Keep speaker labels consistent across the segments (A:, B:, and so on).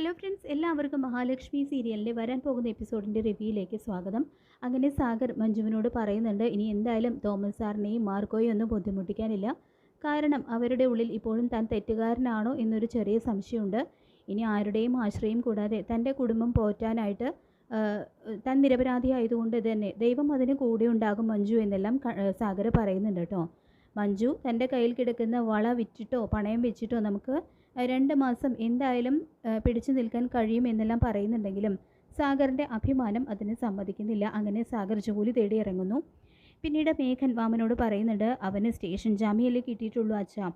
A: Hello friends എല്ലാവർക്കും മഹാലക്ഷ്മി സീരിയലിന്റെ വരാൻ പോകുന്ന എപ്പിസോഡിന്റെ റിവ്യൂയിലേക്ക് സ്വാഗതം. അങ്ങനെ സാഗർ മഞ്ജുവിനോട് പറയുന്നുണ്ട് ഇനി എന്തായാലും തോമസ് സാറിനെയും മാർക്കോയും ഒന്നും ബുദ്ധിമുട്ടിക്കാനില്ല. കാരണം അവരുടെ ഉള്ളിൽ ഇപ്പോഴും താൻ തെറ്റുകാരനാണോ എന്നൊരു ചെറിയ സംശയമുണ്ട്. ഇനി ആരുടെയും ആശ്രയം കൂടാതെ തന്റെ കുടുംബം പോറ്റാനായിട്ട് താൻ നിരപരാധിയായതുകൊണ്ട് തന്നെ ദൈവം അതിന് കൂടെ ഉണ്ടാകും മഞ്ജു എന്നെല്ലാം സാഗർ പറയുന്നുണ്ട് കേട്ടോ. മഞ്ജു തന്റെ കയ്യിൽ കിടക്കുന്ന വള വിറ്റിട്ടോ പണയം വെച്ചിട്ടോ നമുക്ക് രണ്ട് മാസം എന്തായാലും പിടിച്ചു നിൽക്കാൻ കഴിയും എന്നെല്ലാം പറയുന്നുണ്ടെങ്കിലും സാഗറിന്റെ അഭിമാനം അതിന് സമ്മതിക്കുന്നില്ല. അങ്ങനെ സാഗർ ജോലി തേടി ഇറങ്ങുന്നു. പിന്നീട് മേഘൻ വാമനോട് പറയുന്നുണ്ട് അവന് സ്റ്റേഷൻ ജാമ്യമല്ലേ കിട്ടിയിട്ടുള്ളൂ അച്ഛാ.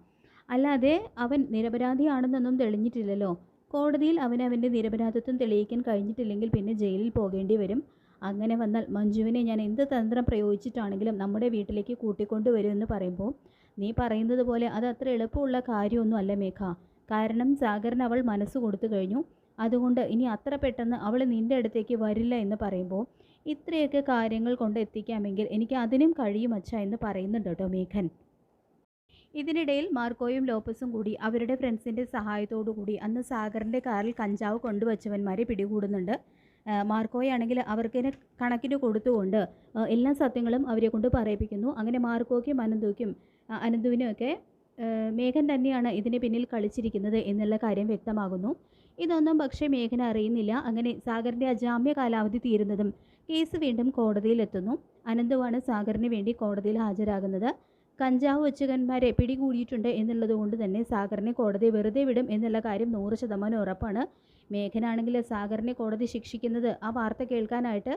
A: അല്ലാതെ അവൻ നിരപരാധിയാണെന്നൊന്നും തെളിഞ്ഞിട്ടില്ലല്ലോ. കോടതിയിൽ അവൻ അവന്റെ നിരപരാധിത്വം തെളിയിക്കാൻ കഴിഞ്ഞിട്ടില്ലെങ്കിൽ പിന്നെ ജയിലിൽ പോകേണ്ടി വരും. അങ്ങനെ വന്നാൽ മഞ്ജുവിനെ ഞാൻ എന്ത് തന്ത്രം പ്രയോഗിച്ചിട്ടാണെങ്കിലും നമ്മുടെ വീട്ടിലേക്ക് കൂട്ടിക്കൊണ്ടുവരുമെന്ന് പറയുമ്പോൾ നീ പറയുന്നത് പോലെ അത് അത്ര എളുപ്പമുള്ള കാര്യമൊന്നും അല്ല മേഘ. കാരണം സാഗറിന് അവൾ മനസ്സ് കൊടുത്തു കഴിഞ്ഞു. അതുകൊണ്ട് ഇനി അത്ര പെട്ടെന്ന് അവൾ നിന്റെ അടുത്തേക്ക് വരില്ല എന്ന് പറയുമ്പോൾ ഇത്രയൊക്കെ കാര്യങ്ങൾ കൊണ്ട് എത്തിക്കാമെങ്കിൽ എനിക്ക് അതിനും കഴിയും അച്ഛ എന്ന് പറയുന്നുണ്ട് കേട്ടോ മേഘൻ. ഇതിനിടയിൽ മാർക്കോയും ലോപ്പസും കൂടി അവരുടെ ഫ്രണ്ട്സിന്റെ കൂടി അന്ന് സാഗറിന്റെ കാറിൽ കഞ്ചാവ് കൊണ്ടുവച്ചവന്മാരെ പിടികൂടുന്നുണ്ട്. മാർക്കോയാണെങ്കിൽ അവർക്കിനെ കണക്കിന് കൊടുത്തുകൊണ്ട് എല്ലാ സത്യങ്ങളും അവരെ കൊണ്ട് പറയിപ്പിക്കുന്നു. അങ്ങനെ മാർക്കോയ്ക്കും അനന്തുക്കും ആ, അനന്തുവിനുമൊക്കെ മേഘൻ തന്നെയാണ് ഇതിന് പിന്നിൽ കളിച്ചിരിക്കുന്നത് എന്നുള്ള കാര്യം വ്യക്തമാകുന്നു. ഇതൊന്നും പക്ഷേ മേഘന അറിയുന്നില്ല. അങ്ങനെ സാഗറിന്റെ അജാമ്യ കാലാവധി തീരുന്നതും കേസ് വീണ്ടും കോടതിയിലെത്തുന്നു അനന്തുവാണ് സാഗറിന് വേണ്ടി കോടതിയിൽ ഹാജരാകുന്നത്. കഞ്ചാവ് വച്ചുകന്മാരെ പിടികൂടിയിട്ടുണ്ട് എന്നുള്ളതുകൊണ്ട് തന്നെ സാഗറിനെ കോടതി വെറുതെ വിടും എന്നുള്ള കാര്യം നൂറ് ശതമാനം ഉറപ്പാണ്. മേഘനാണെങ്കിൽ സാഗറിനെ കോടതി ശിക്ഷിക്കുന്നത് ആ വാർത്ത കേൾക്കാനായിട്ട്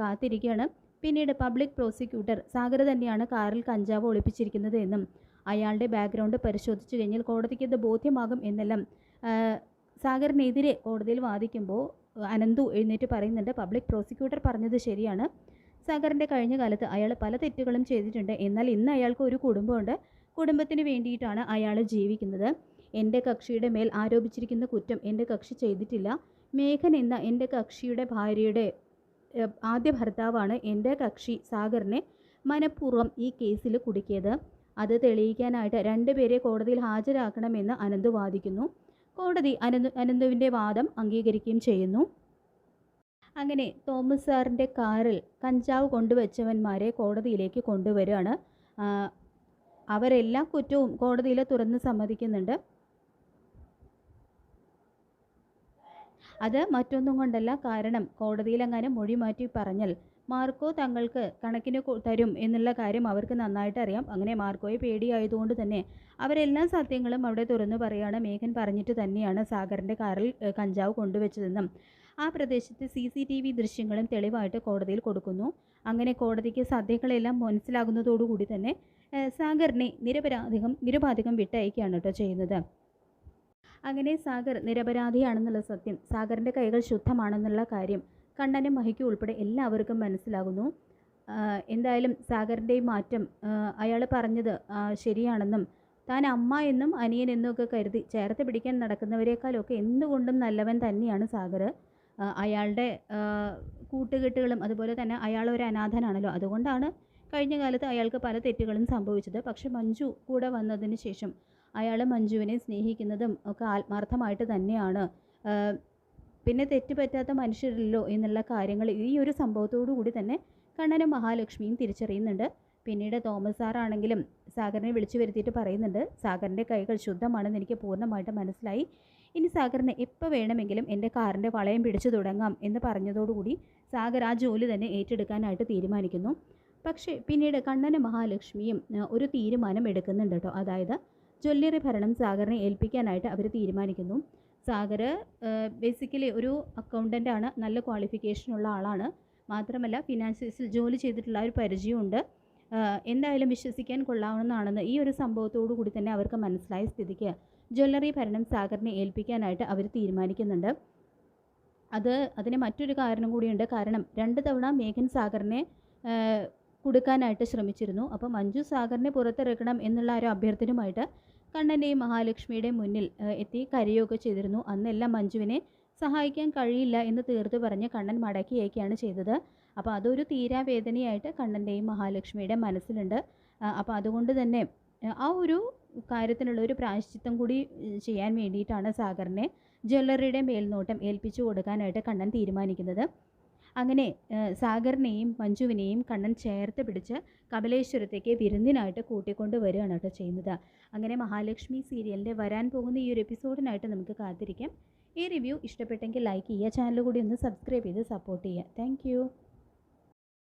A: കാത്തിരിക്കുകയാണ്. പിന്നീട് പബ്ലിക് പ്രോസിക്യൂട്ടർ സാഗർ തന്നെയാണ് കാറിൽ കഞ്ചാവ് ഒളിപ്പിച്ചിരിക്കുന്നത് എന്നും അയാളുടെ ബാക്ക്ഗ്രൗണ്ട് പരിശോധിച്ചു കഴിഞ്ഞാൽ കോടതിക്ക് ഇത് ബോധ്യമാകും എന്നെല്ലാം സാഗറിനെതിരെ കോടതിയിൽ വാദിക്കുമ്പോൾ അനന്തു എഴുന്നേറ്റ് പറയുന്നുണ്ട് പബ്ലിക് പ്രോസിക്യൂട്ടർ പറഞ്ഞത് ശരിയാണ്. സാഗറിന്റെ കഴിഞ്ഞ കാലത്ത് അയാൾ പല തെറ്റുകളും ചെയ്തിട്ടുണ്ട്. എന്നാൽ ഇന്ന് അയാൾക്ക് ഒരു കുടുംബമുണ്ട്. കുടുംബത്തിന് വേണ്ടിയിട്ടാണ് അയാൾ ജീവിക്കുന്നത്. എന്റെ കക്ഷിയുടെ മേൽ ആരോപിച്ചിരിക്കുന്ന കുറ്റം എന്റെ കക്ഷി ചെയ്തിട്ടില്ല. മേഘൻ എന്ന എന്റെ കക്ഷിയുടെ ഭാര്യയുടെ ആദ്യ ഭർത്താവാണ് എന്റെ കക്ഷി സാഗറിനെ മനഃപൂർവം ഈ കേസിൽ കുടുക്കിയത്. അത് തെളിയിക്കാനായിട്ട് രണ്ടുപേരെ കോടതിയിൽ ഹാജരാക്കണമെന്ന് അനന്തു വാദിക്കുന്നു. കോടതി അനന്തു അനന്തുവിന്റെ വാദം അംഗീകരിക്കുകയും ചെയ്യുന്നു. അങ്ങനെ തോമസ് സാറിന്റെ കാറിൽ കഞ്ചാവ് കൊണ്ടുവച്ചവന്മാരെ കോടതിയിലേക്ക് കൊണ്ടുവരികയാണ്. അവരെല്ലാം കുറ്റവും കോടതിയിൽ തുറന്ന് സമ്മതിക്കുന്നുണ്ട്. അത് മറ്റൊന്നും കൊണ്ടല്ല കാരണം കോടതിയിലെങ്ങാനും മൊഴി മാറ്റി പറഞ്ഞാൽ മാർക്കോ തങ്ങൾക്ക് കണക്കിന് തരും എന്നുള്ള കാര്യം അവർക്ക് നന്നായിട്ട് അറിയാം. അങ്ങനെ മാർക്കോയെ പേടിയായതുകൊണ്ട് തന്നെ അവരെല്ലാ സത്യങ്ങളും അവിടെ തുറന്നു പറയുകയാണ് മേഘൻ പറഞ്ഞിട്ട് തന്നെയാണ് സാഗറിന്റെ കാറിൽ കഞ്ചാവ് കൊണ്ടുവച്ചതെന്നും. ആ പ്രദേശത്തെ സി സി ടി വി ദൃശ്യങ്ങളും തെളിവായിട്ട് കോടതിയിൽ കൊടുക്കുന്നു. അങ്ങനെ കോടതിക്ക് സദ്യകളെല്ലാം മനസ്സിലാകുന്നതോടുകൂടി തന്നെ സാഗറിനെ നിരപരാധികം നിരുപാധികം വിട്ടയക്കുകയാണ് കേട്ടോ ചെയ്യുന്നത്. അങ്ങനെ സാഗർ നിരപരാധിയാണെന്നുള്ള സത്യം സാഗറിന്റെ കൈകൾ ശുദ്ധമാണെന്നുള്ള കാര്യം കണ്ണനും മഹിക്കും ഉൾപ്പെടെ എല്ലാവർക്കും മനസ്സിലാകുന്നു. എന്തായാലും സാഗറിന്റെ മാറ്റം അയാൾ പറഞ്ഞത് ശരിയാണെന്നും താൻ അമ്മ എന്നും അനിയൻ എന്നും ഒക്കെ കരുതി ചേർത്ത് പിടിക്കാൻ നടക്കുന്നവരെക്കാളൊക്കെ എന്തുകൊണ്ടും നല്ലവൻ തന്നെയാണ് സാഗർ. അയാളുടെ കൂട്ടുകെട്ടുകളും അതുപോലെ തന്നെ അയാൾ ഒരു അനാഥനാണല്ലോ. അതുകൊണ്ടാണ് കഴിഞ്ഞ കാലത്ത് അയാൾക്ക് പല തെറ്റുകളും സംഭവിച്ചത്. പക്ഷെ മഞ്ജു കൂടെ വന്നതിന് ശേഷം അയാൾ മഞ്ജുവിനെ സ്നേഹിക്കുന്നതും ഒക്കെ ആത്മാർത്ഥമായിട്ട് തന്നെയാണ്. പിന്നെ തെറ്റുപറ്റാത്ത മനുഷ്യരില്ലോ എന്നുള്ള കാര്യങ്ങൾ ഈ ഒരു സംഭവത്തോടു കൂടി തന്നെ കണ്ണനും മഹാലക്ഷ്മിയും തിരിച്ചറിയുന്നുണ്ട്. പിന്നീട് തോമസ് സാറാണെങ്കിലും സാഗറിനെ വിളിച്ചു വരുത്തിയിട്ട് പറയുന്നുണ്ട്. സാഗറിന്റെ കൈകൾ ശുദ്ധമാണെന്ന് എനിക്ക് പൂർണമായിട്ട് മനസ്സിലായി. ഇനി സാഗറിന് എപ്പോൾ വേണമെങ്കിലും എന്റെ കാറിന്റെ വളയം പിടിച്ചു തുടങ്ങാം എന്ന് പറഞ്ഞതോടുകൂടി സാഗർ ആ ജോലി തന്നെ ഏറ്റെടുക്കാനായിട്ട് തീരുമാനിക്കുന്നു. പക്ഷേ പിന്നീട് കണ്ണനും മഹാലക്ഷ്മിയും ഒരു തീരുമാനം എടുക്കുന്നുണ്ട് കേട്ടോ. അതായത് ജ്വല്ലറി ഭരണം സാഗറിനെ ഏൽപ്പിക്കാനായിട്ട് അവർ തീരുമാനിക്കുന്നു. സാഗർ ബേസിക്കലി ഒരു അക്കൗണ്ടന്റ് ആണ് നല്ല ക്വാളിഫിക്കേഷനുള്ള ആളാണ്. മാത്രമല്ല ഫിനാൻഷ്യൽസിൽ ജോലി ചെയ്തിട്ടുള്ള ഒരു പരിചയമുണ്ട്. എന്തായാലും വിശ്വസിക്കാൻ കൊള്ളാവുന്നതാണെന്ന് ഈ ഒരു സംഭവത്തോടു കൂടി തന്നെ അവർക്ക് മനസ്സിലായ സ്ഥിതിക്ക് ജ്വല്ലറി ഭരണം സാഗറിനെ ഏൽപ്പിക്കാനായിട്ട് അവർ തീരുമാനിക്കുന്നുണ്ട്. അത് അതിന് മറ്റൊരു കാരണം കൂടിയുണ്ട്. കാരണം രണ്ട് തവണ മേഘൻ സാഗറിനെ കൊടുക്കാനായിട്ട് ശ്രമിച്ചിരുന്നു. അപ്പോൾ മഞ്ജു സാഗറിനെ പുറത്തിറക്കണം എന്നുള്ള ഒരു അഭ്യർത്ഥനയുമായിട്ട് കണ്ണന്റെയും മഹാലക്ഷ്മിയുടെയും മുന്നിൽ എത്തി കരയുകയൊക്കെ ചെയ്തിരുന്നു. അന്നെല്ലാം മഞ്ജുവിനെ സഹായിക്കാൻ കഴിയില്ല എന്ന് തീർത്ത് പറഞ്ഞ് കണ്ണൻ മടക്കി അയക്കുകയാണ് ചെയ്തത്. അപ്പോൾ അതൊരു തീരാവേദനയായിട്ട് കണ്ണന്റെയും മഹാലക്ഷ്മിയുടെ മനസ്സിലുണ്ട്. അപ്പോൾ അതുകൊണ്ട് തന്നെ ആ ഒരു കാര്യത്തിനുള്ള ഒരു പ്രായശ്ചിത്തം കൂടി ചെയ്യാൻ വേണ്ടിയിട്ടാണ് സാഗറിനെ ജ്വല്ലറിയുടെ മേൽനോട്ടം ഏൽപ്പിച്ചു കൊടുക്കാനായിട്ട് കണ്ണൻ തീരുമാനിക്കുന്നത്. അങ്ങനെ സാഗറിനെയും മഞ്ജുവിനെയും കണ്ണൻ ചേർത്ത് പിടിച്ച് കമലേശ്വരത്തേക്ക് വിരുന്നിനായിട്ട് കൂട്ടിക്കൊണ്ട് വരികയാണ് കേട്ടോ ചെയ്യുന്നത്. അങ്ങനെ മഹാലക്ഷ്മി സീരിയലിന്റെ വരാൻ പോകുന്ന ഈ ഒരു എപ്പിസോഡിനായിട്ട് നമുക്ക് കാത്തിരിക്കാം. ഈ റിവ്യൂ ഇഷ്ടപ്പെട്ടെങ്കിൽ ലൈക്ക് ചെയ്യുക ചാനൽ കൂടി ഒന്ന് സബ്സ്ക്രൈബ് ചെയ്ത് സപ്പോർട്ട് ചെയ്യുക. താങ്ക്